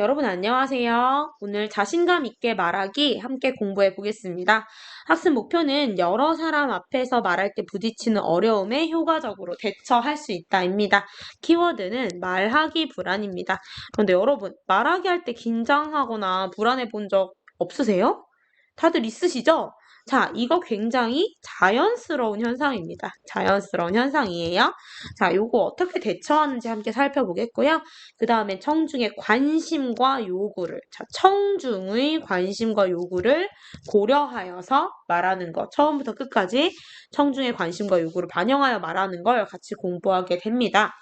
여러분 안녕하세요. 오늘 자신감 있게 말하기 함께 공부해 보겠습니다. 학습 목표는 여러 사람 앞에서 말할 때 부딪히는 어려움에 효과적으로 대처할 수 있다입니다. 키워드는 말하기 불안입니다. 그런데 여러분 말하기 할 때 긴장하거나 불안해 본 적 없으세요? 다들 있으시죠? 자, 이거 굉장히 자연스러운 현상입니다. 자연스러운 현상이에요. 자, 요거 어떻게 대처하는지 함께 살펴보겠고요. 그 다음에 청중의 관심과 요구를, 자, 청중의 관심과 요구를 고려하여서 말하는 것. 처음부터 끝까지 청중의 관심과 요구를 반영하여 말하는 걸 같이 공부하게 됩니다.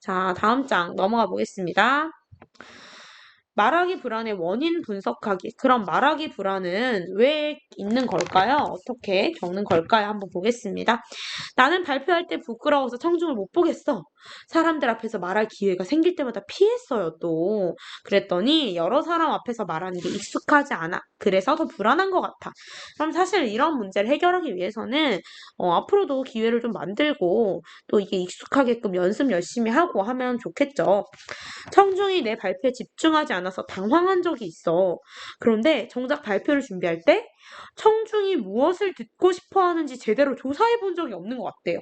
자, 다음 장 넘어가 보겠습니다. 말하기 불안의 원인 분석하기. 그럼 말하기 불안은 왜 있는 걸까요? 어떻게 겪는 걸까요? 한번 보겠습니다. 나는 발표할 때 부끄러워서 청중을 못 보겠어. 사람들 앞에서 말할 기회가 생길 때마다 피했어요, 또. 그랬더니 여러 사람 앞에서 말하는 게 익숙하지 않아. 그래서 더 불안한 것 같아. 그럼 사실 이런 문제를 해결하기 위해서는 어, 앞으로도 기회를 좀 만들고 또 이게 익숙하게끔 연습 열심히 하고 하면 좋겠죠. 청중이 내 발표에 집중하지 않아 서 당황한 적이 있어. 그런데 정작 발표를 준비할 때 청중이 무엇을 듣고 싶어 하는지 제대로 조사해 본 적이 없는 것 같대요.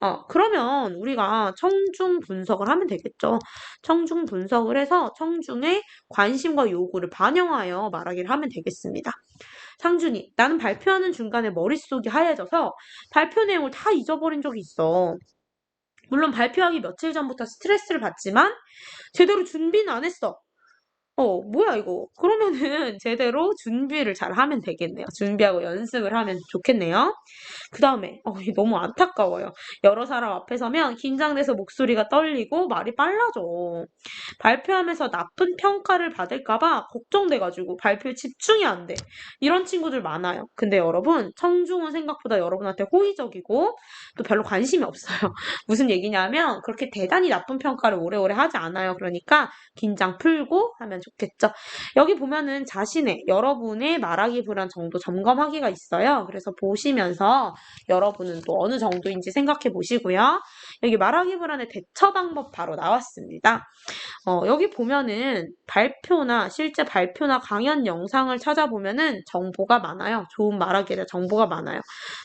어, 그러면 우리가 청중 분석을 하면 되겠죠. 청중 분석을 해서 청중의 관심과 요구를 반영하여 말하기를 하면 되겠습니다. 상준이, 나는 발표하는 중간에 머릿속이 하얘져서 발표 내용을 다 잊어버린 적이 있어. 물론 발표하기 며칠 전부터 스트레스를 받지만 제대로 준비는 안 했어. 어, 뭐야, 이거. 그러면은 제대로 준비를 잘 하면 되겠네요. 준비하고 연습을 하면 좋겠네요. 그 다음에, 어, 너무 안타까워요. 여러 사람 앞에 서면 긴장돼서 목소리가 떨리고 말이 빨라져. 발표하면서 나쁜 평가를 받을까봐 걱정돼가지고 발표에 집중이 안 돼. 이런 친구들 많아요. 근데 여러분, 청중은 생각보다 여러분한테 호의적이고 또 별로 관심이 없어요. 무슨 얘기냐면 그렇게 대단히 나쁜 평가를 오래오래 하지 않아요. 그러니까 긴장 풀고 하면 좋겠죠. 여기 보면은 자신의 여러분의 말하기 불안 정도 점검하기가 있어요. 그래서 보시면서 여러분은 또 어느 정도인지 생각해 보시고요. 여기 말하기 불안의 대처 방법 바로 나왔습니다. 어, 여기 보면은 발표나 실제 발표나 강연 영상을 찾아보면은 정보가 많아요. 좋은 말하기에 대한 정보가 많아요.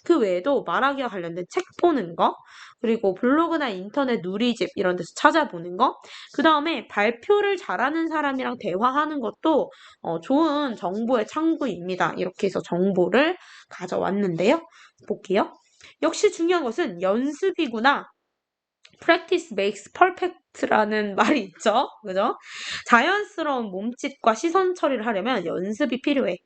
그 외에도 말하기와 관련된 책 보는 거, 그리고 블로그나 인터넷 누리집 이런 데서 찾아보는 거, 그 다음에 발표를 잘하는 사람이랑 대화하는 것도 어, 좋은 정보의 창구입니다. 이렇게 해서 정보를 가져왔는데요. 볼게요. 역시 중요한 것은 연습이구나. practice makes perfect라는 말이 있죠. 그죠? 자연스러운 몸짓과 시선 처리를 하려면 연습이 필요해.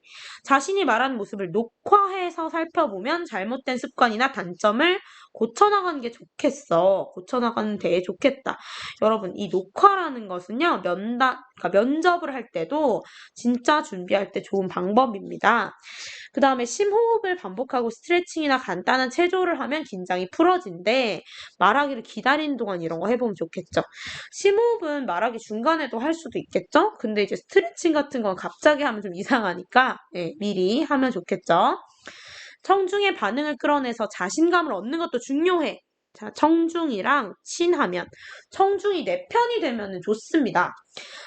자신이 말하는 모습을 녹화해서 살펴보면 잘못된 습관이나 단점을 고쳐나가는 게 좋겠어. 고쳐나가는 데 좋겠다. 여러분, 이 녹화라는 것은요, 면담, 그러니까 면접을 할 때도 진짜 준비할 때 좋은 방법입니다. 그 다음에 심호흡을 반복하고 스트레칭이나 간단한 체조를 하면 긴장이 풀어진대. 말하기를 기다리는 동안 이런 거 해보면 좋겠죠. 심호흡은 말하기 중간에도 할 수도 있겠죠? 근데 이제 스트레칭 같은 건 갑자기 하면 좀 이상하니까 예, 미리 하면 좋겠죠. 청중의 반응을 끌어내서 자신감을 얻는 것도 중요해. 자, 청중이랑 친하면 청중이 내 편이 되면 좋습니다.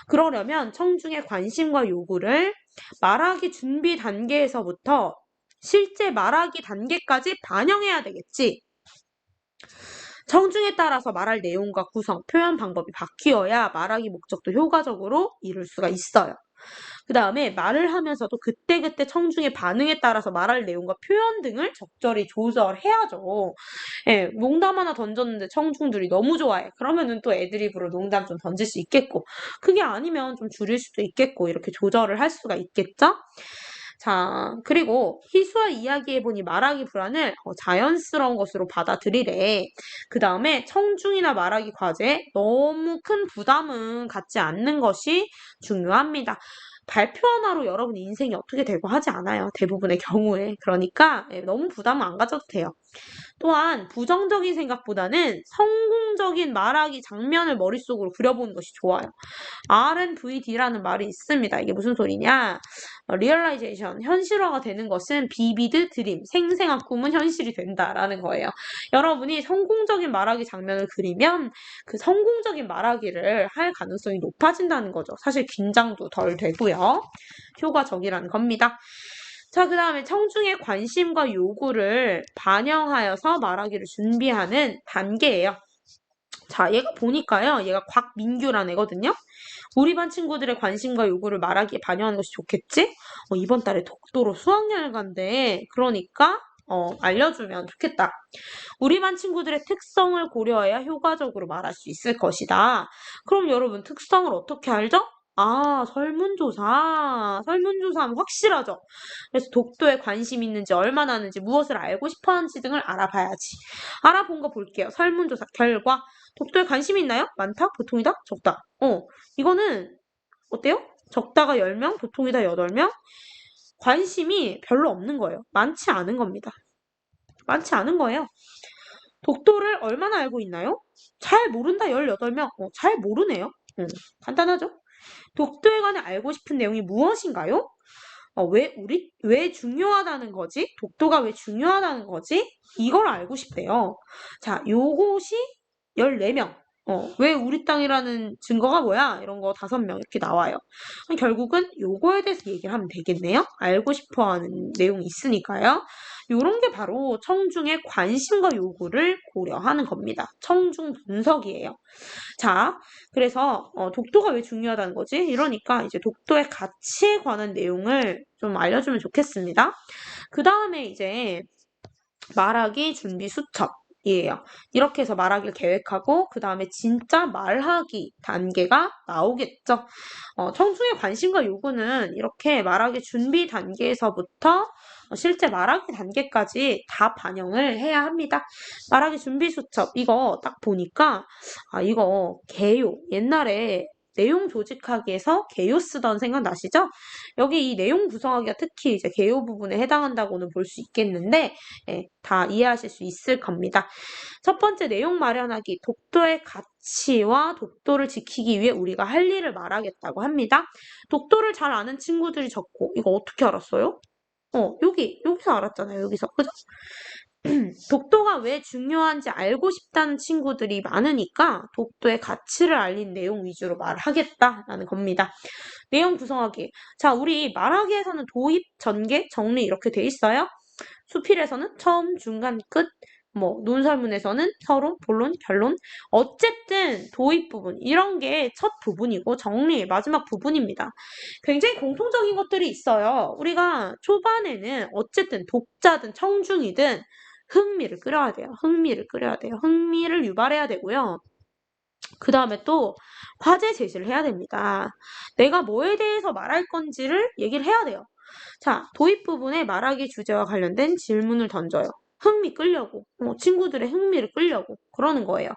그러려면 청중의 관심과 요구를 말하기 준비 단계에서부터 실제 말하기 단계까지 반영해야 되겠지. 청중에 따라서 말할 내용과 구성, 표현 방법이 바뀌어야 말하기 목적도 효과적으로 이룰 수가 있어요. 그 다음에 말을 하면서도 그때그때 청중의 반응에 따라서 말할 내용과 표현 등을 적절히 조절해야죠. 예, 농담 하나 던졌는데 청중들이 너무 좋아해. 그러면은 또 애드립으로 농담 좀 던질 수 있겠고, 그게 아니면 좀 줄일 수도 있겠고, 이렇게 조절을 할 수가 있겠죠? 자, 그리고 희수와 이야기해보니 말하기 불안을 어, 자연스러운 것으로 받아들이래. 그 다음에 청중이나 말하기 과제에 너무 큰 부담은 갖지 않는 것이 중요합니다. 발표 하나로 여러분 인생이 어떻게 되고 하지 않아요. 대부분의 경우에. 그러니까 예, 너무 부담은 안 가져도 돼요. 또한 부정적인 생각보다는 성공적인 말하기 장면을 머릿속으로 그려보는 것이 좋아요. R&VD라는 말이 있습니다. 이게 무슨 소리냐? 리얼라이제이션, 현실화가 되는 것은 비비드 드림, 생생한 꿈은 현실이 된다라는 거예요. 여러분이 성공적인 말하기 장면을 그리면 그 성공적인 말하기를 할 가능성이 높아진다는 거죠. 사실 긴장도 덜 되고요. 효과적이라는 겁니다. 자, 그 다음에 청중의 관심과 요구를 반영하여서 말하기를 준비하는 단계예요. 자, 얘가 보니까요. 얘가 곽민규라는 애거든요. 우리 반 친구들의 관심과 요구를 말하기에 반영하는 것이 좋겠지? 어, 이번 달에 독도로 수학여행 간대. 그러니까 어, 알려주면 좋겠다. 우리 반 친구들의 특성을 고려해야 효과적으로 말할 수 있을 것이다. 그럼 여러분 특성을 어떻게 알죠? 아, 설문조사. 설문조사하면 확실하죠. 그래서 독도에 관심 있는지, 얼마나 하는지, 무엇을 알고 싶어 하는지 등을 알아봐야지. 알아본 거 볼게요. 설문조사 결과. 독도에 관심이 있나요? 많다? 보통이다? 적다? 어, 이거는 어때요? 적다가 10명, 보통이다 8명? 관심이 별로 없는 거예요. 많지 않은 겁니다. 많지 않은 거예요. 독도를 얼마나 알고 있나요? 잘 모른다 18명. 어, 잘 모르네요. 음, 간단하죠? 독도에 관해 알고 싶은 내용이 무엇인가요? 어, 왜 우리 왜 중요하다는 거지? 독도가 왜 중요하다는 거지? 이걸 알고 싶대요. 자, 요것이 14명. 어, 왜 우리 땅이라는 증거가 뭐야? 이런 거 다섯 명 이렇게 나와요. 결국은 요거에 대해서 얘기를 하면 되겠네요. 알고 싶어 하는 내용이 있으니까요. 요런 게 바로 청중의 관심과 요구를 고려하는 겁니다. 청중 분석이에요. 자, 그래서 어, 독도가 왜 중요하다는 거지? 이러니까 이제 독도의 가치에 관한 내용을 좀 알려주면 좋겠습니다. 그 다음에 이제 말하기 준비 수첩. 이에요. 이렇게 해서 말하기를 계획하고 그 다음에 진짜 말하기 단계가 나오겠죠. 어, 청중의 관심과 요구는 이렇게 말하기 준비 단계에서부터 어, 실제 말하기 단계까지 다 반영을 해야 합니다. 말하기 준비 수첩 이거 딱 보니까 아 이거 개요 옛날에 내용 조직하기에서 개요 쓰던 생각 나시죠? 여기 이 내용 구성하기가 특히 이제 개요 부분에 해당한다고는 볼 수 있겠는데 예, 다 이해하실 수 있을 겁니다. 첫 번째 내용 마련하기 독도의 가치와 독도를 지키기 위해 우리가 할 일을 말하겠다고 합니다. 독도를 잘 아는 친구들이 적고 이거 어떻게 알았어요? 어, 여기, 여기서 알았잖아요. 여기서. 그죠? 독도가 왜 중요한지 알고 싶다는 친구들이 많으니까 독도의 가치를 알린 내용 위주로 말하겠다라는 겁니다. 내용 구성하기. 자, 우리 말하기에서는 도입, 전개, 정리 이렇게 돼 있어요. 수필에서는 처음, 중간, 끝, 뭐 논설문에서는 서론, 본론, 결론. 어쨌든 도입 부분 이런 게 첫 부분이고 정리 마지막 부분입니다. 굉장히 공통적인 것들이 있어요. 우리가 초반에는 어쨌든 독자든 청중이든 흥미를 끌어야 돼요. 흥미를 끌어야 돼요. 흥미를 유발해야 되고요. 그 다음에 또 화제 제시를 해야 됩니다. 내가 뭐에 대해서 말할 건지를 얘기를 해야 돼요. 자, 도입 부분에 말하기 주제와 관련된 질문을 던져요. 흥미 끌려고, 어, 친구들의 흥미를 끌려고 그러는 거예요.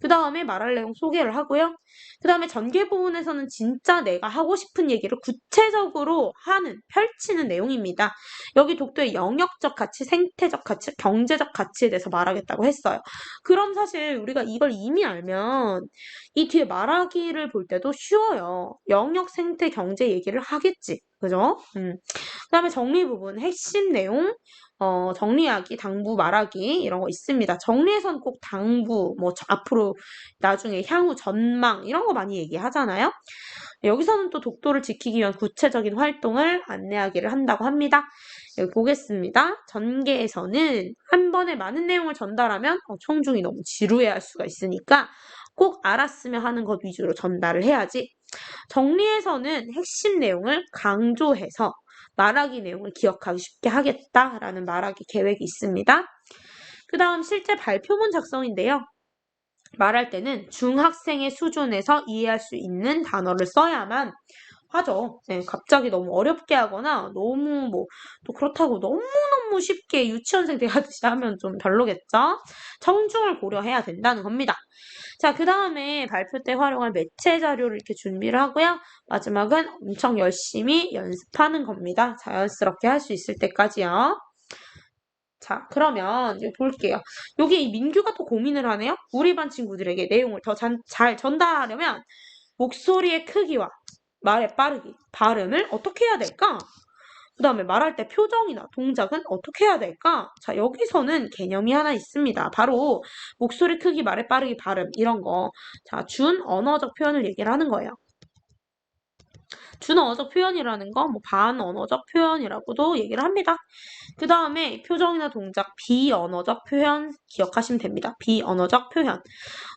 그 다음에 말할 내용 소개를 하고요. 그 다음에 전개 부분에서는 진짜 내가 하고 싶은 얘기를 구체적으로 하는, 펼치는 내용입니다. 여기 독도의 영역적 가치, 생태적 가치, 경제적 가치에 대해서 말하겠다고 했어요. 그럼 사실 우리가 이걸 이미 알면 이 뒤에 말하기를 볼 때도 쉬워요. 영역, 생태, 경제 얘기를 하겠지. 그죠? 음. 그 다음에 정리 부분, 핵심 내용, 어, 정리하기, 당부, 말하기 이런 거 있습니다. 정리에선 꼭 당부, 뭐 앞으로 나중에 향후 전망 이런 거 많이 얘기하잖아요. 여기서는 또 독도를 지키기 위한 구체적인 활동을 안내하기를 한다고 합니다. 여기 보겠습니다. 전개에서는 한 번에 많은 내용을 전달하면 어, 청중이 너무 지루해할 수가 있으니까 꼭 알았으면 하는 것 위주로 전달을 해야지. 정리에서는 핵심 내용을 강조해서 말하기 내용을 기억하기 쉽게 하겠다라는 말하기 계획이 있습니다. 그 다음 실제 발표문 작성인데요. 말할 때는 중학생의 수준에서 이해할 수 있는 단어를 써야만 하죠. 네, 갑자기 너무 어렵게 하거나 너무 뭐 또 그렇다고 너무너무 쉽게 유치원생 대하듯이 하면 좀 별로겠죠? 청중을 고려해야 된다는 겁니다. 자, 그 다음에 발표 때 활용할 매체 자료를 이렇게 준비를 하고요. 마지막은 엄청 열심히 연습하는 겁니다. 자연스럽게 할 수 있을 때까지요. 자, 그러면 볼게요. 여기 민규가 또 고민을 하네요. 우리 반 친구들에게 내용을 더 잘 전달하려면 목소리의 크기와 말의 빠르기, 발음을 어떻게 해야 될까? 그 다음에 말할 때 표정이나 동작은 어떻게 해야 될까? 자, 여기서는 개념이 하나 있습니다. 바로 목소리 크기, 말의 빠르기, 발음 이런 거. 자, 준 언어적 표현을 얘기를 하는 거예요. 준언어적 표현이라는 거, 뭐 반언어적 표현이라고도 얘기를 합니다. 그 다음에 표정이나 동작, 비언어적 표현 기억하시면 됩니다. 비언어적 표현.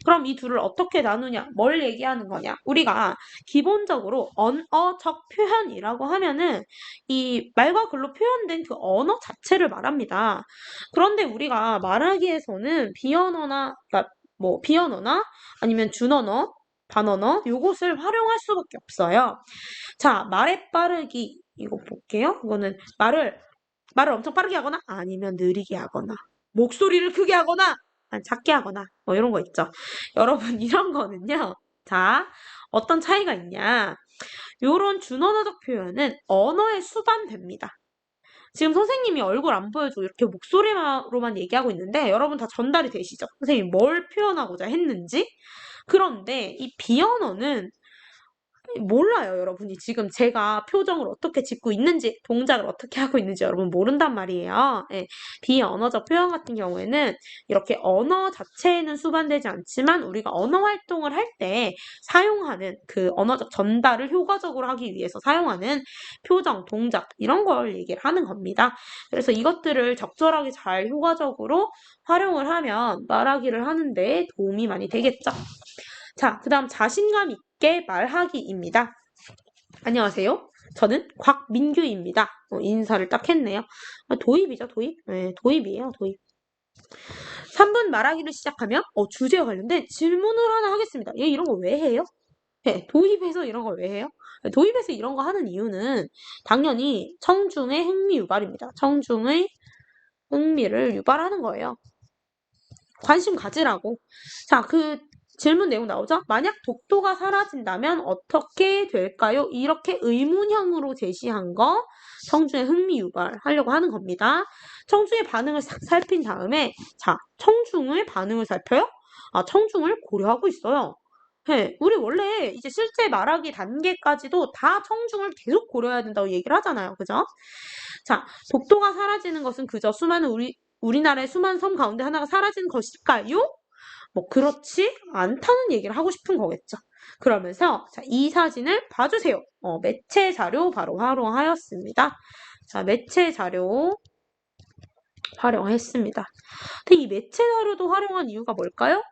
그럼 이 둘을 어떻게 나누냐? 뭘 얘기하는 거냐? 우리가 기본적으로 언어적 표현이라고 하면은 이 말과 글로 표현된 그 언어 자체를 말합니다. 그런데 우리가 말하기에서는 비언어나, 그러니까 뭐 비언어나 아니면 준언어, 반언어 요것을 활용할 수밖에 없어요. 자, 말의 빠르기 이거 볼게요. 이거는 말을 말을 엄청 빠르게 하거나 아니면 느리게 하거나 목소리를 크게 하거나 작게 하거나 뭐 이런 거 있죠. 여러분 이런 거는요. 자, 어떤 차이가 있냐? 요런 준언어적 표현은 언어에 수반됩니다. 지금 선생님이 얼굴 안 보여주고 이렇게 목소리로만 얘기하고 있는데 여러분 다 전달이 되시죠? 선생님이 뭘 표현하고자 했는지? 그런데 이 비언어는 몰라요, 여러분이. 지금 제가 표정을 어떻게 짓고 있는지, 동작을 어떻게 하고 있는지 여러분 모른단 말이에요. 예, 비언어적 표현 같은 경우에는 이렇게 언어 자체에는 수반되지 않지만 우리가 언어 활동을 할 때 사용하는 그 언어적 전달을 효과적으로 하기 위해서 사용하는 표정, 동작 이런 걸 얘기를 하는 겁니다. 그래서 이것들을 적절하게 잘 효과적으로 활용을 하면 말하기를 하는데 도움이 많이 되겠죠. 자, 그 다음 자신감 있게 말하기입니다. 안녕하세요. 저는 곽민규입니다. 어, 인사를 딱 했네요. 아, 도입이죠, 도입. 네, 도입이에요, 도입. 3분 말하기를 시작하면 어, 주제와 관련된 질문을 하나 하겠습니다. 얘 이런 거 왜 해요? 네, 도입해서 이런 걸 왜 해요? 도입해서 이런 거 하는 이유는 당연히 청중의 흥미 유발입니다. 청중의 흥미를 유발하는 거예요. 관심 가지라고. 자, 그 질문 내용 나오죠? 만약 독도가 사라진다면 어떻게 될까요? 이렇게 의문형으로 제시한 거 청중의 흥미 유발하려고 하는 겁니다. 청중의 반응을 싹 살핀 다음에 자, 청중의 반응을 살펴요? 아, 청중을 고려하고 있어요. 네, 우리 원래 이제 실제 말하기 단계까지도 다 청중을 계속 고려해야 된다고 얘기를 하잖아요. 그죠? 자, 독도가 사라지는 것은 그저 수많은 우리 우리나라의 수많은 섬 가운데 하나가 사라진 것일까요? 뭐 그렇지 않다는 얘기를 하고 싶은 거겠죠. 그러면서 자, 이 사진을 봐주세요. 어, 매체 자료 바로 활용하였습니다. 자, 매체 자료 활용했습니다. 근데 이 매체 자료도 활용한 이유가 뭘까요?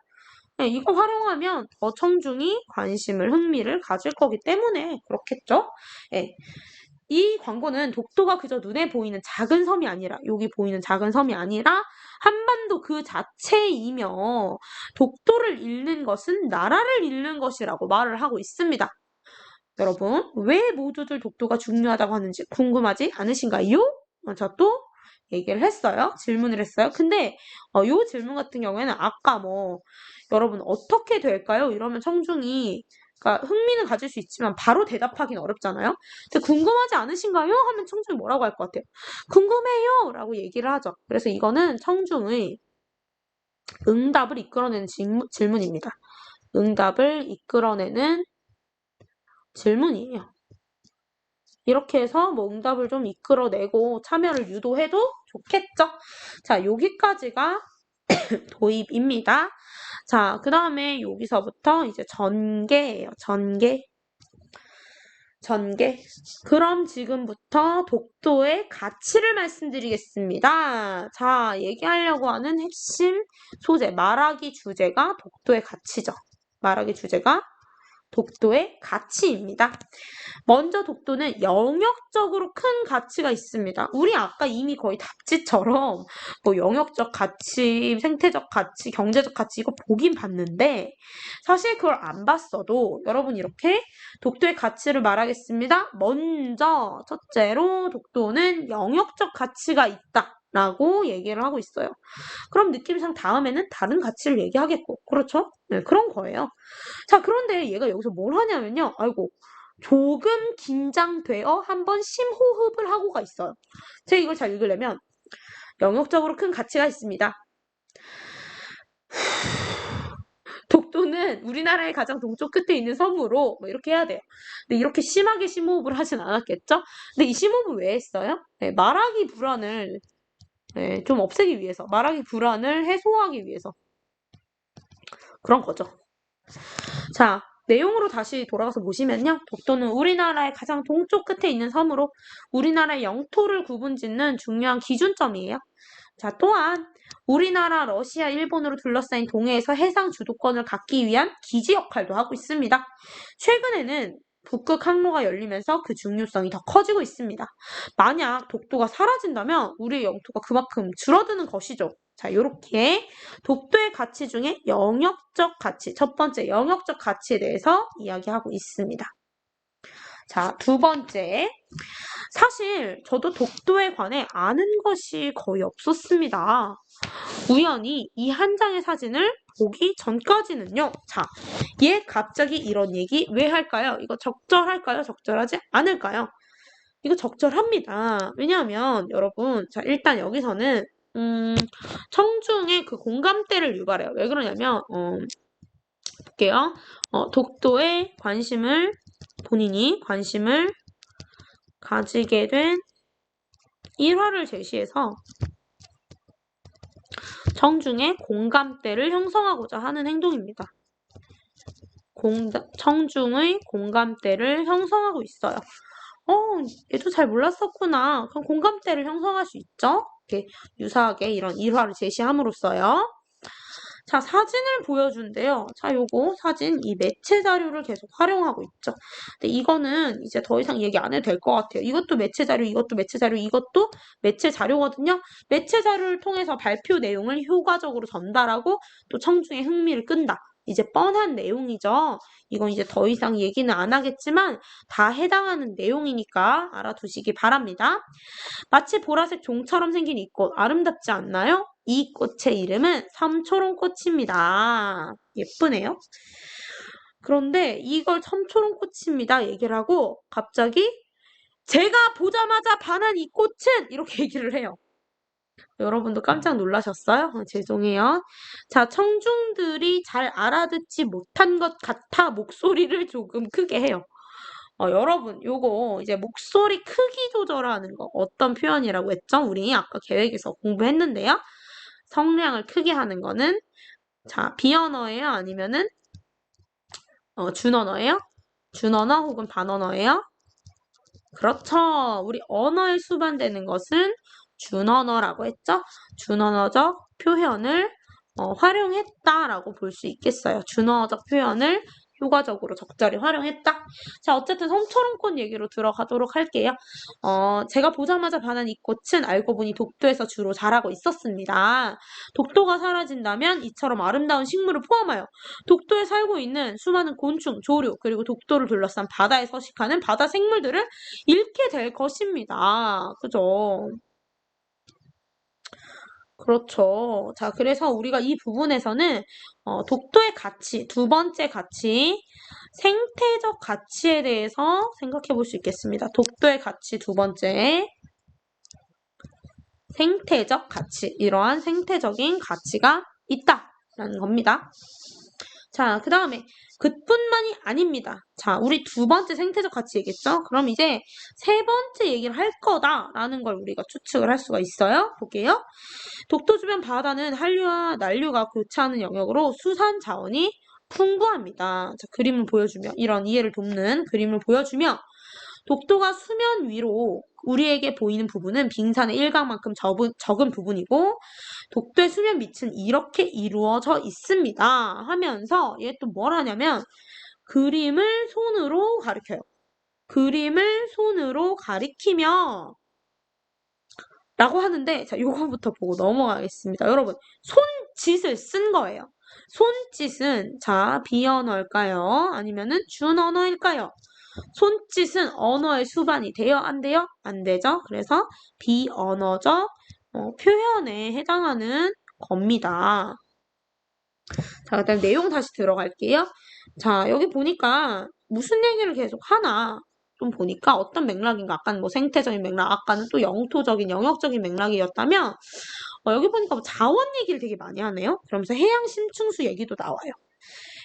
네, 이거 활용하면 더 청중이 관심을, 흥미를 가질 거기 때문에 그렇겠죠? 네. 이 광고는 독도가 그저 눈에 보이는 작은 섬이 아니라 여기 보이는 작은 섬이 아니라 한반도 그 자체이며 독도를 잃는 것은 나라를 잃는 것이라고 말을 하고 있습니다. 여러분 왜 모두들 독도가 중요하다고 하는지 궁금하지 않으신가요? 어, 저또 얘기를 했어요. 질문을 했어요. 근데 어, 이 질문 같은 경우에는 아까 뭐 여러분 어떻게 될까요? 이러면 청중이 그러니까 흥미는 가질 수 있지만 바로 대답하기는 어렵잖아요. 근데 궁금하지 않으신가요? 하면 청중이 뭐라고 할 것 같아요? 궁금해요! 라고 얘기를 하죠. 그래서 이거는 청중의 응답을 이끌어내는 질문, 질문입니다. 응답을 이끌어내는 질문이에요. 이렇게 해서 뭐 응답을 좀 이끌어내고 참여를 유도해도 좋겠죠? 자, 여기까지가 도입입니다. 자, 그 다음에 여기서부터 이제 전개예요. 전개. 전개. 그럼 지금부터 독도의 가치를 말씀드리겠습니다. 자, 얘기하려고 하는 핵심 소재, 말하기 주제가 독도의 가치죠. 말하기 주제가 독도의 가치입니다. 먼저 독도는 영역적으로 큰 가치가 있습니다. 우리 아까 이미 거의 답지처럼 뭐 영역적 가치, 생태적 가치, 경제적 가치 이거 보긴 봤는데 사실 그걸 안 봤어도 여러분 이렇게 독도의 가치를 말하겠습니다. 먼저 첫째로 독도는 영역적 가치가 있다. 라고 얘기를 하고 있어요. 그럼 느낌상 다음에는 다른 가치를 얘기하겠고, 그렇죠? 네, 그런 거예요. 자, 그런데 얘가 여기서 뭘 하냐면요. 아이고, 조금 긴장되어 한번 심호흡을 하고가 있어요. 제가 이걸 잘 읽으려면, 영역적으로 큰 가치가 있습니다. 독도는 우리나라의 가장 동쪽 끝에 있는 섬으로 뭐 이렇게 해야 돼요. 근데 이렇게 심하게 심호흡을 하진 않았겠죠? 근데 이 심호흡을 왜 했어요? 네, 말하기 불안을 네, 좀 없애기 위해서, 말하기 불안을 해소하기 위해서 그런 거죠. 자, 내용으로 다시 돌아가서 보시면요. 독도는 우리나라의 가장 동쪽 끝에 있는 섬으로 우리나라의 영토를 구분짓는 중요한 기준점이에요. 자, 또한 우리나라, 러시아, 일본으로 둘러싸인 동해에서 해상 주도권을 갖기 위한 기지 역할도 하고 있습니다. 최근에는 북극 항로가 열리면서 그 중요성이 더 커지고 있습니다. 만약 독도가 사라진다면 우리의 영토가 그만큼 줄어드는 것이죠. 자, 요렇게 독도의 가치 중에 영역적 가치, 첫 번째 영역적 가치에 대해서 이야기하고 있습니다. 자, 두 번째. 사실 저도 독도에 관해 아는 것이 거의 없었습니다. 우연히 이 한 장의 사진을 보기 전까지는요. 자, 얘 갑자기 이런 얘기 왜 할까요? 이거 적절할까요? 적절하지 않을까요? 이거 적절합니다. 왜냐하면 여러분, 자, 일단 여기서는 음, 청중의 그 공감대를 유발해요. 왜 그러냐면 어, 볼게요. 어, 독도에 관심을 본인이 관심을 가지게 된 일화를 제시해서 청중의 공감대를 형성하고자 하는 행동입니다. 공, 청중의 공감대를 형성하고 있어요. 어, 얘도 잘 몰랐었구나. 그럼 공감대를 형성할 수 있죠? 이렇게 유사하게 이런 일화를 제시함으로써요. 자, 사진을 보여준대요. 자, 요거 사진 이 매체 자료를 계속 활용하고 있죠. 근데 이거는 이제 더 이상 얘기 안 해도 될 것 같아요. 이것도 매체 자료, 이것도 매체 자료, 이것도 매체 자료거든요. 매체 자료를 통해서 발표 내용을 효과적으로 전달하고 또 청중의 흥미를 끈다. 이제 뻔한 내용이죠. 이건 이제 더 이상 얘기는 안 하겠지만 다 해당하는 내용이니까 알아두시기 바랍니다. 마치 보라색 종처럼 생긴 이 꽃 아름답지 않나요? 이 꽃의 이름은 섬초롱꽃입니다. 예쁘네요. 그런데 이걸 섬초롱꽃입니다 얘기를 하고 갑자기 제가 보자마자 반한 이 꽃은 이렇게 얘기를 해요. 여러분도 깜짝 놀라셨어요? 어, 죄송해요. 자, 청중들이 잘 알아듣지 못한 것 같아 목소리를 조금 크게 해요. 어, 여러분, 요거 이제 목소리 크기 조절하는 거 어떤 표현이라고 했죠? 우리 아까 계획에서 공부했는데요. 성량을 크게 하는 거는 자, 비언어예요? 아니면은 어, 준언어예요? 준언어 혹은 반언어예요? 그렇죠. 우리 언어에 수반되는 것은 준언어라고 했죠? 준언어적 표현을 어, 활용했다라고 볼 수 있겠어요. 준어적 표현을 효과적으로 적절히 활용했다. 자, 어쨌든 섬초롱꽃 얘기로 들어가도록 할게요. 어, 제가 보자마자 반한 이 꽃은 알고 보니 독도에서 주로 자라고 있었습니다. 독도가 사라진다면 이처럼 아름다운 식물을 포함하여 독도에 살고 있는 수많은 곤충, 조류, 그리고 독도를 둘러싼 바다에 서식하는 바다 생물들을 잃게 될 것입니다. 그죠? 그렇죠. 자, 그래서 우리가 이 부분에서는 어, 독도의 가치, 두 번째 가치, 생태적 가치에 대해서 생각해 볼 수 있겠습니다. 독도의 가치 두 번째, 생태적 가치, 이러한 생태적인 가치가 있다라는 겁니다. 자, 그 다음에 그뿐만이 아닙니다. 자, 우리 두 번째 생태적 가치 얘기했죠? 그럼 이제 세 번째 얘기를 할 거다라는 걸 우리가 추측을 할 수가 있어요. 볼게요. 독도 주변 바다는 한류와 난류가 교차하는 영역으로 수산 자원이 풍부합니다. 자, 그림을 보여주며 이런 이해를 돕는 그림을 보여주며 독도가 수면 위로 우리에게 보이는 부분은 빙산의 일각만큼 적은, 적은 부분이고 독도의 수면 밑은 이렇게 이루어져 있습니다. 하면서 얘 또 뭘 하냐면 그림을 손으로 가리켜요. 그림을 손으로 가리키며 라고 하는데 자 요거부터 보고 넘어가겠습니다. 여러분 손짓을 쓴 거예요. 손짓은 자 비언어일까요? 아니면은 준언어일까요? 손짓은 언어의 수반이 돼요? 안 돼요? 안 되죠? 그래서 비언어적 어, 표현에 해당하는 겁니다. 자, 그다음 내용 다시 들어갈게요. 자, 여기 보니까 무슨 얘기를 계속 하나 좀 보니까 어떤 맥락인가 아까는 뭐 생태적인 맥락, 아까는 또 영토적인 영역적인 맥락이었다면 어, 여기 보니까 뭐 자원 얘기를 되게 많이 하네요. 그러면서 해양 심층수 얘기도 나와요.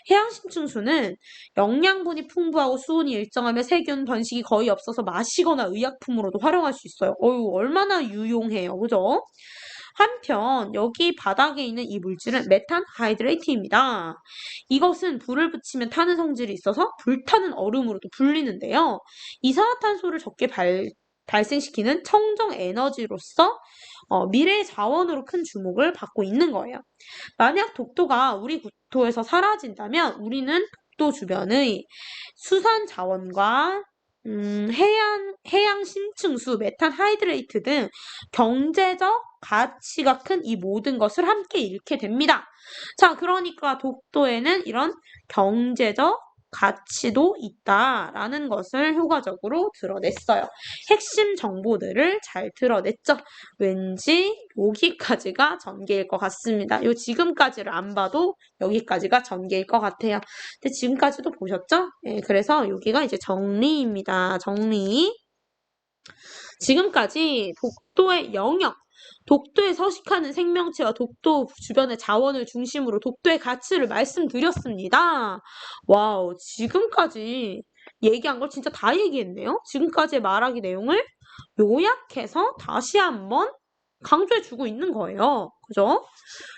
해양심층수는 영양분이 풍부하고 수온이 일정하며 세균 번식이 거의 없어서 마시거나 의약품으로도 활용할 수 있어요. 어유 얼마나 유용해요. 그죠? 한편 여기 바닥에 있는 이 물질은 메탄 하이드레이트입니다. 이것은 불을 붙이면 타는 성질이 있어서 불타는 얼음으로도 불리는데요. 이산화탄소를 적게 발, 발생시키는 청정 에너지로서 어, 미래의 자원으로 큰 주목을 받고 있는 거예요. 만약 독도가 우리 국토에서 사라진다면 우리는 독도 주변의 수산 자원과 음, 해양, 해양 심층수, 메탄 하이드레이트 등 경제적 가치가 큰 이 모든 것을 함께 잃게 됩니다. 자, 그러니까 독도에는 이런 경제적 가치도 있다라는 것을 효과적으로 드러냈어요. 핵심 정보들을 잘 드러냈죠. 왠지 여기까지가 전개일 것 같습니다. 요 지금까지를 안 봐도 여기까지가 전개일 것 같아요. 근데 지금까지도 보셨죠? 예, 그래서 여기가 이제 정리입니다. 정리. 지금까지 독도의 영역, 독도에 서식하는 생명체와 독도 주변의 자원을 중심으로 독도의 가치를 말씀드렸습니다. 와우, 지금까지 얘기한 걸 진짜 다 얘기했네요. 지금까지의 말하기 내용을 요약해서 다시 한번 강조해주고 있는 거예요. 그죠?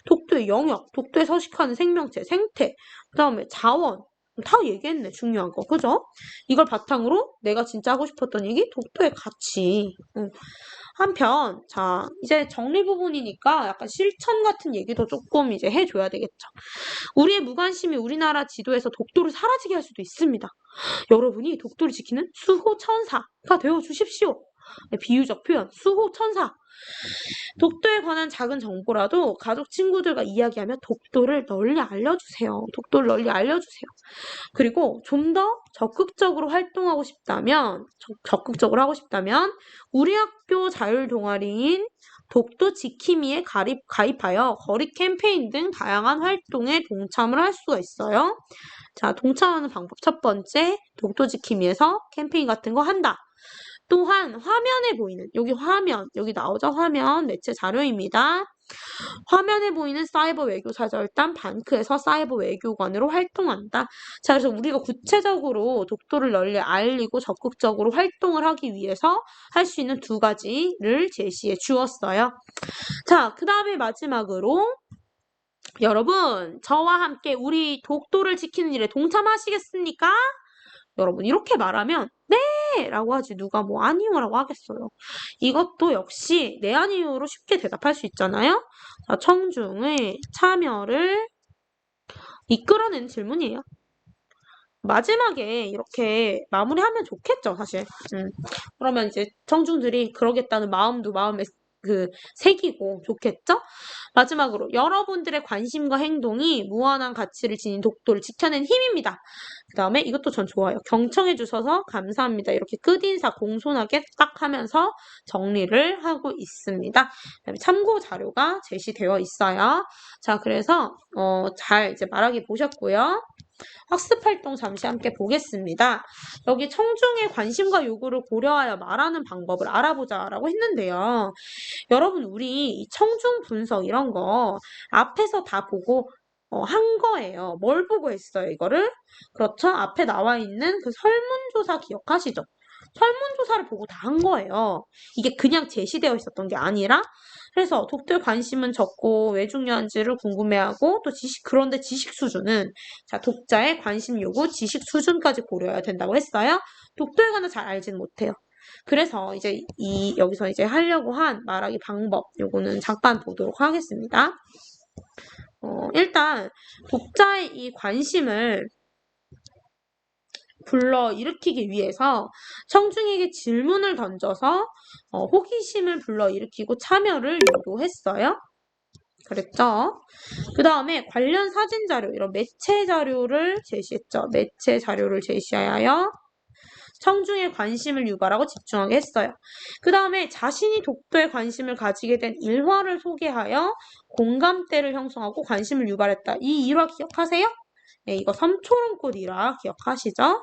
독도의 영역, 독도에 서식하는 생명체, 생태, 그 다음에 자원, 다 얘기했네, 중요한 거. 그죠? 이걸 바탕으로 내가 진짜 하고 싶었던 얘기, 독도의 가치. 응. 한편, 자, 이제 정리 부분이니까 약간 실천 같은 얘기도 조금 이제 해줘야 되겠죠. 우리의 무관심이 우리나라 지도에서 독도를 사라지게 할 수도 있습니다. 여러분이 독도를 지키는 수호 천사가 되어 주십시오. 네, 비유적 표현, 수호 천사. 독도에 관한 작은 정보라도 가족 친구들과 이야기하며 독도를 널리 알려주세요. 독도를 널리 알려주세요. 그리고 좀 더 적극적으로 활동하고 싶다면, 적극적으로 하고 싶다면, 우리 학교 자율 동아리인 독도 지킴이에 가입, 가입하여 거리 캠페인 등 다양한 활동에 동참을 할 수가 있어요. 자, 동참하는 방법 첫 번째, 독도 지킴이에서 캠페인 같은 거 한다. 또한 화면에 보이는 여기 화면 여기 나오죠 화면 매체 자료입니다. 화면에 보이는 사이버 외교사절단 방크에서 사이버 외교관으로 활동한다. 자, 그래서 우리가 구체적으로 독도를 널리 알리고 적극적으로 활동을 하기 위해서 할 수 있는 두 가지를 제시해 주었어요. 자, 그 다음에 마지막으로 여러분, 저와 함께 우리 독도를 지키는 일에 동참하시겠습니까? 여러분, 이렇게 말하면 네! 라고 하지 누가 뭐 아니요 라고 하겠어요. 이것도 역시 네 아니요로 쉽게 대답할 수 있잖아요. 자, 청중의 참여를 이끌어낸 질문이에요. 마지막에 이렇게 마무리하면 좋겠죠, 사실. 음. 그러면 이제 청중들이 그러겠다는 마음도 마음에 그 새기고 좋겠죠? 마지막으로 여러분들의 관심과 행동이 무한한 가치를 지닌 독도를 지켜낸 힘입니다. 그 다음에 이것도 전 좋아요. 경청해 주셔서 감사합니다. 이렇게 끝인사 공손하게 딱 하면서 정리를 하고 있습니다. 그다음에 참고 자료가 제시되어 있어요. 자, 그래서 어, 잘 이제 말하기 보셨고요. 학습 활동 잠시 함께 보겠습니다. 여기 청중의 관심과 요구를 고려하여 말하는 방법을 알아보자 라고 했는데요. 여러분, 우리 청중 분석 이런 거 앞에서 다 보고 어, 한 거예요. 뭘 보고 했어요, 이거를? 그렇죠? 앞에 나와 있는 그 설문조사 기억하시죠? 설문조사를 보고 다 한 거예요. 이게 그냥 제시되어 있었던 게 아니라 그래서 독도에 관심은 적고 왜 중요한지를 궁금해하고 또 지식 그런데 지식 수준은 자 독자의 관심 요구 지식 수준까지 고려해야 된다고 했어요. 독도에 관해 잘 알지는 못해요. 그래서 이제 이 여기서 이제 하려고 한 말하기 방법 요거는 잠깐 보도록 하겠습니다. 어, 일단 독자의 이 관심을 불러 일으키기 위해서 청중에게 질문을 던져서 어, 호기심을 불러 일으키고 참여를 유도했어요. 그랬죠? 그 다음에 관련 사진 자료, 이런 매체 자료를 제시했죠. 매체 자료를 제시하여 청중의 관심을 유발하고 집중하게 했어요. 그 다음에 자신이 독도에 관심을 가지게 된 일화를 소개하여 공감대를 형성하고 관심을 유발했다. 이 일화 기억하세요? 네, 이거 삼초롱꽃 일화 기억하시죠?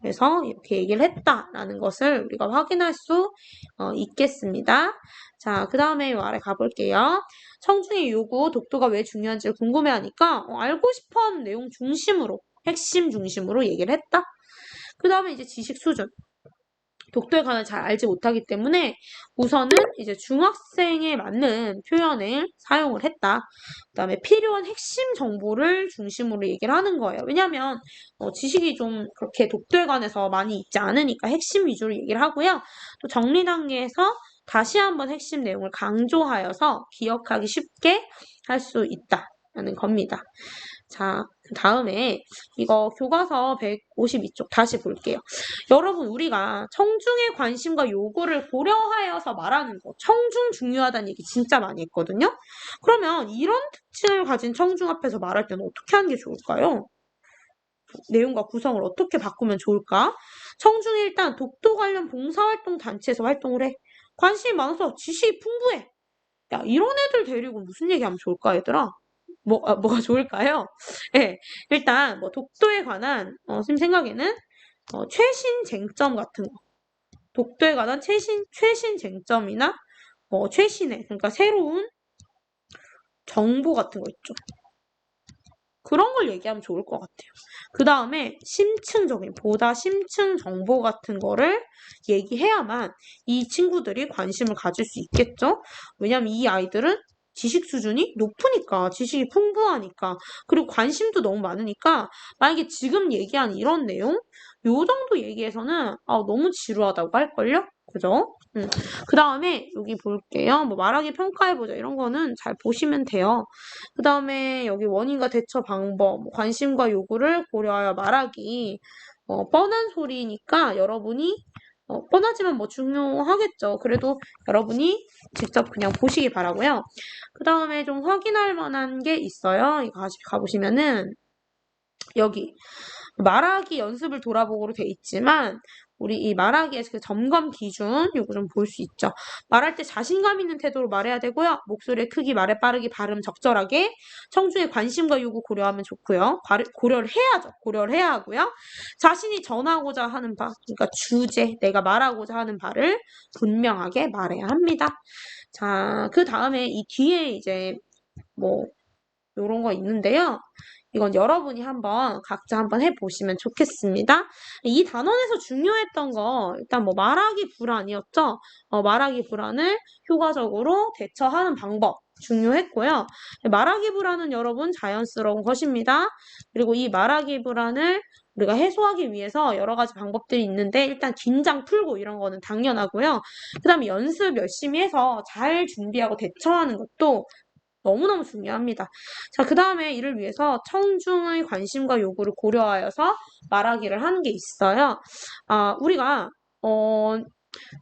그래서 이렇게 얘기를 했다라는 것을 우리가 확인할 수 어, 있겠습니다. 자, 그 다음에 아래 가볼게요. 청중의 요구, 독도가 왜 중요한지를 궁금해하니까 어, 알고 싶어하는 내용 중심으로, 핵심 중심으로 얘기를 했다. 그 다음에 이제 지식 수준. 독도에 관해 잘 알지 못하기 때문에 우선은 이제 중학생에 맞는 표현을 사용을 했다. 그 다음에 필요한 핵심 정보를 중심으로 얘기를 하는 거예요. 왜냐하면 어, 지식이 좀 그렇게 독도에 관해서 많이 있지 않으니까 핵심 위주로 얘기를 하고요. 또 정리 단계에서 다시 한번 핵심 내용을 강조하여서 기억하기 쉽게 할 수 있다라는 겁니다. 자, 그 다음에 이거 교과서 152쪽 다시 볼게요. 여러분, 우리가 청중의 관심과 요구를 고려하여서 말하는 거, 청중 중요하다는 얘기 진짜 많이 했거든요? 그러면 이런 특징을 가진 청중 앞에서 말할 때는 어떻게 하는 게 좋을까요? 내용과 구성을 어떻게 바꾸면 좋을까? 청중이 일단 독도 관련 봉사활동 단체에서 활동을 해. 관심이 많아서 지식이 풍부해. 야, 이런 애들 데리고 무슨 얘기하면 좋을까, 얘들아? 뭐, 아, 뭐가 좋을까요? 예, 일단, 뭐, 독도에 관한, 어, 선생님 생각에는, 어, 최신 쟁점 같은 거. 독도에 관한 최신, 최신 쟁점이나, 뭐, 최신의, 그러니까 새로운 정보 같은 거 있죠. 그런 걸 얘기하면 좋을 것 같아요. 그 다음에 심층적인, 보다 심층 정보 같은 거를 얘기해야만 이 친구들이 관심을 가질 수 있겠죠? 왜냐면 이 아이들은 지식 수준이 높으니까, 지식이 풍부하니까, 그리고 관심도 너무 많으니까, 만약에 지금 얘기한 이런 내용, 요 정도 얘기해서는 아, 너무 지루하다고 할걸요? 그죠? 음. 그 다음에 여기 볼게요. 뭐 말하기 평가해보자 이런 거는 잘 보시면 돼요. 그 다음에 여기 원인과 대처 방법, 뭐 관심과 요구를 고려하여 말하기 어, 뻔한 소리니까 여러분이 어, 뻔하지만 뭐 중요하겠죠. 그래도 여러분이 직접 그냥 보시기 바라고요. 그 다음에 좀 확인할 만한 게 있어요. 이거 가보시면은 여기 말하기 연습을 돌아보고로 돼 있지만 우리 이 말하기의 그 점검 기준 이거 좀 볼 수 있죠. 말할 때 자신감 있는 태도로 말해야 되고요. 목소리의 크기, 말의 빠르기, 발음 적절하게 청중의 관심과 요구 고려하면 좋고요. 고려를 해야죠. 고려를 해야 하고요. 자신이 전하고자 하는 바, 그러니까 주제, 내가 말하고자 하는 바를 분명하게 말해야 합니다. 자, 그 다음에 이 뒤에 이제 뭐 요런 거 있는데요. 이건 여러분이 한번 각자 한번 해보시면 좋겠습니다. 이 단원에서 중요했던 거 일단 뭐 말하기 불안이었죠. 어, 말하기 불안을 효과적으로 대처하는 방법 중요했고요. 말하기 불안은 여러분 자연스러운 것입니다. 그리고 이 말하기 불안을 우리가 해소하기 위해서 여러 가지 방법들이 있는데 일단 긴장 풀고 이런 거는 당연하고요. 그 다음에 연습 열심히 해서 잘 준비하고 대처하는 것도 너무너무 중요합니다. 자, 그 다음에 이를 위해서 청중의 관심과 요구를 고려하여서 말하기를 하는 게 있어요. 아, 우리가, 어,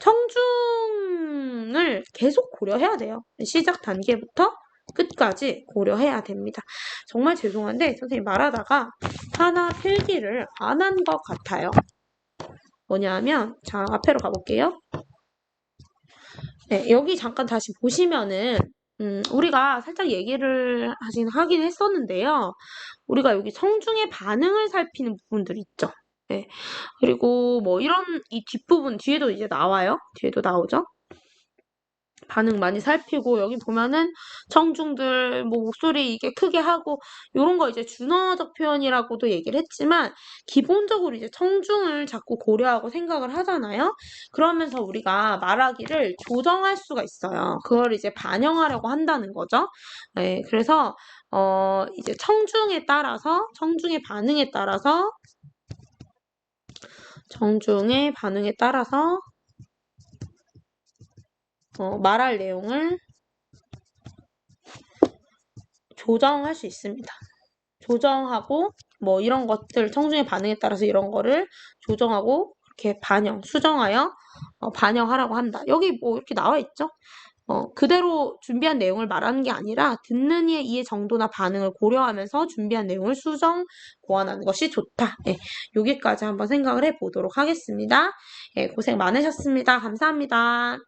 청중을 계속 고려해야 돼요. 시작 단계부터 끝까지 고려해야 됩니다. 정말 죄송한데 선생님 말하다가 하나 필기를 안 한 것 같아요. 뭐냐면 자 앞에로 가볼게요. 네, 여기 잠깐 다시 보시면은 음, 우리가 살짝 얘기를 하긴 하긴 했었는데요. 우리가 여기 성중의 반응을 살피는 부분들 있죠. 네. 그리고 뭐 이런 이 뒷부분 뒤에도 이제 나와요. 뒤에도 나오죠. 반응 많이 살피고 여기 보면은 청중들 뭐 목소리 이게 크게 하고 이런 거 이제 준어적 표현이라고도 얘기를 했지만 기본적으로 이제 청중을 자꾸 고려하고 생각을 하잖아요. 그러면서 우리가 말하기를 조정할 수가 있어요. 그걸 이제 반영하려고 한다는 거죠. 네, 그래서 어 이제 청중에 따라서 청중의 반응에 따라서 청중의 반응에 따라서 어, 말할 내용을 조정할 수 있습니다. 조정하고 뭐 이런 것들 청중의 반응에 따라서 이런 거를 조정하고 이렇게 반영, 수정하여 어, 반영하라고 한다. 여기 뭐 이렇게 나와 있죠? 어, 그대로 준비한 내용을 말하는 게 아니라 듣는 이의 이해 정도나 반응을 고려하면서 준비한 내용을 수정, 보완하는 것이 좋다. 예, 여기까지 한번 생각을 해보도록 하겠습니다. 예, 고생 많으셨습니다. 감사합니다.